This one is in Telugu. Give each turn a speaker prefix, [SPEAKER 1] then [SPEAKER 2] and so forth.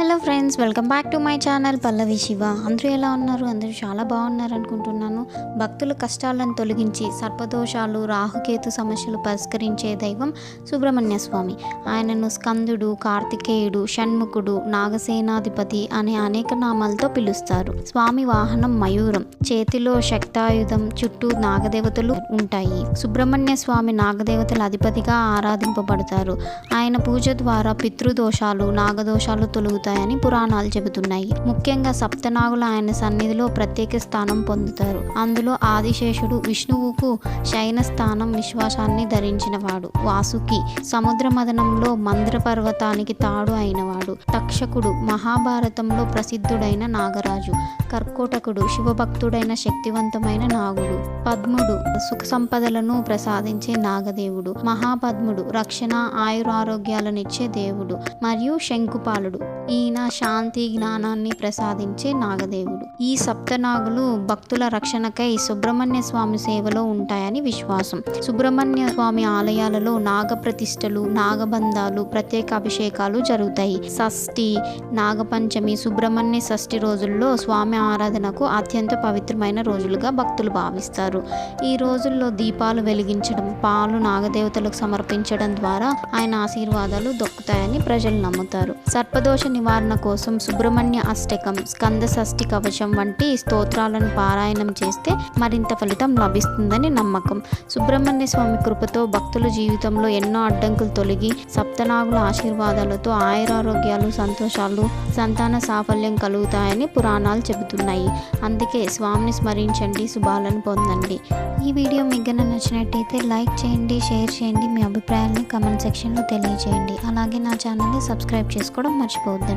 [SPEAKER 1] Hello friends welcome back to my channel Pallavi Siva అందరూ ఎలా ఉన్నారు? అందరూ చాలా బాగున్నారు అనుకుంటున్నాను. భక్తుల కష్టాలను తొలగించి సర్పదోషాలు రాహుకేతు సమస్యలు పరిష్కరించే దైవం సుబ్రహ్మణ్య స్వామి. ఆయనను స్కందుడు కార్తికేయుడు షణ్ముఖుడు నాగసేనాధిపతి అనే అనేక నామాలతో పిలుస్తారు. స్వామి వాహనం మయూరం చేతిలో శక్తాయుధం చుట్టూ నాగదేవతలు ఉంటాయి. సుబ్రహ్మణ్య స్వామి నాగదేవతల అధిపతిగా ఆరాధింపబడతారు. ఆయన పూజ ద్వారా పితృదోషాలు నాగదోషాలు తొలుగుతారు పొందుతాయని పురాణాలు చెబుతున్నాయి. ముఖ్యంగా సప్తనాగులు ఆయన సన్నిధిలో ప్రత్యేక స్థానం పొందుతారు. అందులో ఆదిశేషుడు విష్ణువుకు శయన స్థానం విశ్వాసాన్ని ధరించినవాడు. వాసుకి సముద్ర మదనంలో మంద్ర పర్వతానికి తాడు అయినవాడు. తక్షకుడు మహాభారతంలో ప్రసిద్ధుడైన నాగరాజు. కర్కోటకుడు శివభక్తుడైన శక్తివంతమైన నాగుడు. పద్ముడు సుఖ సంపదలను ప్రసాదించే నాగదేవుడు. మహాపద్ముడు రక్షణ ఆయురారోగ్యాలనిచ్చే దేవుడు. మరియు శంకుపాలుడు. ఈయన శాంతి జ్ఞానాన్ని ప్రసాదించే నాగదేవుడు. ఈ సప్తనాగులు భక్తుల రక్షణకై సుబ్రహ్మణ్య స్వామి సేవలో ఉంటాయని విశ్వాసం. సుబ్రహ్మణ్య స్వామి ఆలయాలలో నాగప్రతిష్టలు నాగబంధాలు ప్రత్యేక అభిషేకాలు జరుగుతాయి. షష్ఠి నాగపంచమి సుబ్రహ్మణ్య షష్ఠి రోజుల్లో స్వామి ఆరాధనకు అత్యంత పవిత్రమైన రోజులుగా భక్తులు భావిస్తారు. ఈ రోజుల్లో దీపాలు వెలిగించడం పాలు నాగదేవతలకు సమర్పించడం ద్వారా ఆయన ఆశీర్వాదాలు దొక్కుతాయని ప్రజలు నమ్ముతారు. సర్పదోష నివారణ కోసం సుబ్రహ్మణ్య అష్టకం స్కంద షష్ఠి కవచం వంటి స్తోత్రాలను పారాయణం చేస్తే మరింత ఫలితం లభిస్తుందని నమ్మకం. సుబ్రహ్మణ్య స్వామి కృపతో భక్తుల జీవితంలో ఎన్నో అడ్డంకులు తొలగి సప్తనాగుల ఆశీర్వాదాలతో ఆయురారోగ్యాలు సంతోషాలు సంతాన సాఫల్యం కలుగుతాయని పురాణాలు చెబుతున్నాయి. అందుకే స్వామిని స్మరించండి శుభాలను పొందండి. ఈ వీడియో మీకు నచ్చినట్టయితే లైక్ చేయండి షేర్ చేయండి మీ అభిప్రాయాన్ని కమెంట్ సెక్షన్లో తెలియజేయండి. అలాగే నా ఛానల్ని సబ్స్క్రైబ్ చేసుకోవడం మర్చిపోవద్దండి.